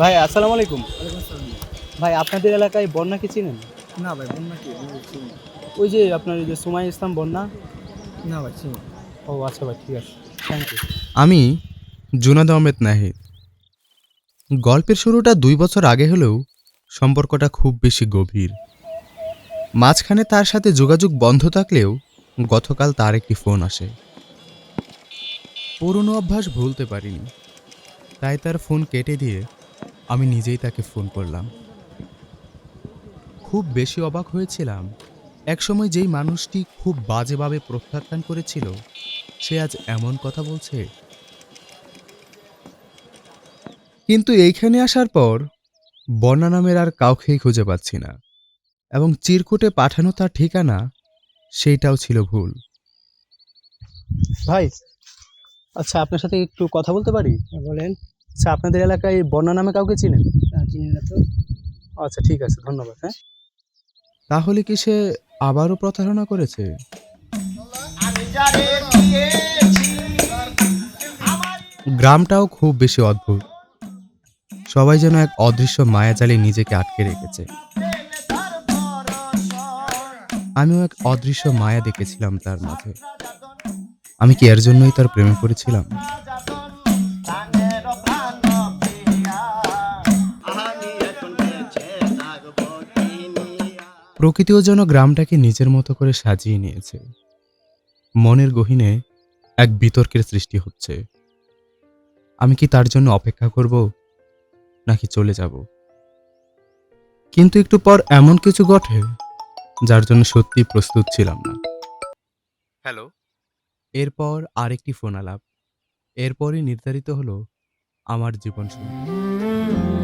ভাই আসসালামু আলাইকুম। ভাই আপনাদের এলাকায় বন্যা কি চিনেন? না ভাই বন্যা কি? ওই যে আপনার ওই যে সুমাই ইসলাম বন্যা? না ভাই চিনি ও আচ্ছা ভাই ঠিক আছে। থ্যাংক ইউ আমি জুনাদ আহমেদ নাহিদ। গল্পের শুরুটা দুই বছর আগে হলেও সম্পর্কটা খুব বেশি গভীর। মাঝখানে তার সাথে যোগাযোগ বন্ধ থাকলেও গতকাল তার একটি ফোন আসে। পুরনো অভ্যাস ভুলতে পারিনি। তাই তার ফোন কেটে দিয়ে আমি নিজেই তাকে ফোন করলাম। খুব বেশি অবাক হয়েছিলাম। একসময় যেই মানুষটি খুব বাজেভাবে প্রত্যাখ্যান করেছিল সে আজ এমন কথা বলছে। কিন্তু এইখানে আসার পর বন্যা নামের আর কাউকেই খুঁজে পাচ্ছি না এবং চিরকুটে পাঠানো তার ঠিকানা সেইটাও ছিল ভুল। ভাই আচ্ছা আপনার সাথে একটু কথা বলতে পারি? বলেন। আচ্ছা আপনাদের এলাকায় বন্যা নামে কাউকে চিনেন? না চিনি না তো। আচ্ছা ঠিক আছে ধন্যবাদ হ্যাঁ। তাহলে কি সে আবারও প্রতারণা করেছে? গ্রামটাও খুব বেশি অদ্ভুত। সবাই যেন এক অদৃশ্য মায়াজালে নিজেকে আটকে রেখেছে। আমিও এক অদৃশ্য মায়া দেখেছিলাম তার মাঝে। আমি কি এর জন্যই তার প্রেমে পড়েছিলাম? প্রকৃতিও যেন গ্রামটাকে নিজের মতো করে সাজিয়ে নিয়েছে। মনের গহীনে এক বিতর্কের সৃষ্টি হচ্ছে। আমি কি তার জন্য অপেক্ষা করব নাকি চলে যাব? কিন্তু একটু পর এমন কিছু ঘটে যার জন্য সত্যি প্রস্তুত ছিলাম না। হ্যালো? এরপর আরেকটি ফোন আলাপ। এরপরই নির্ধারিত হলো আমার জীবন সঙ্গী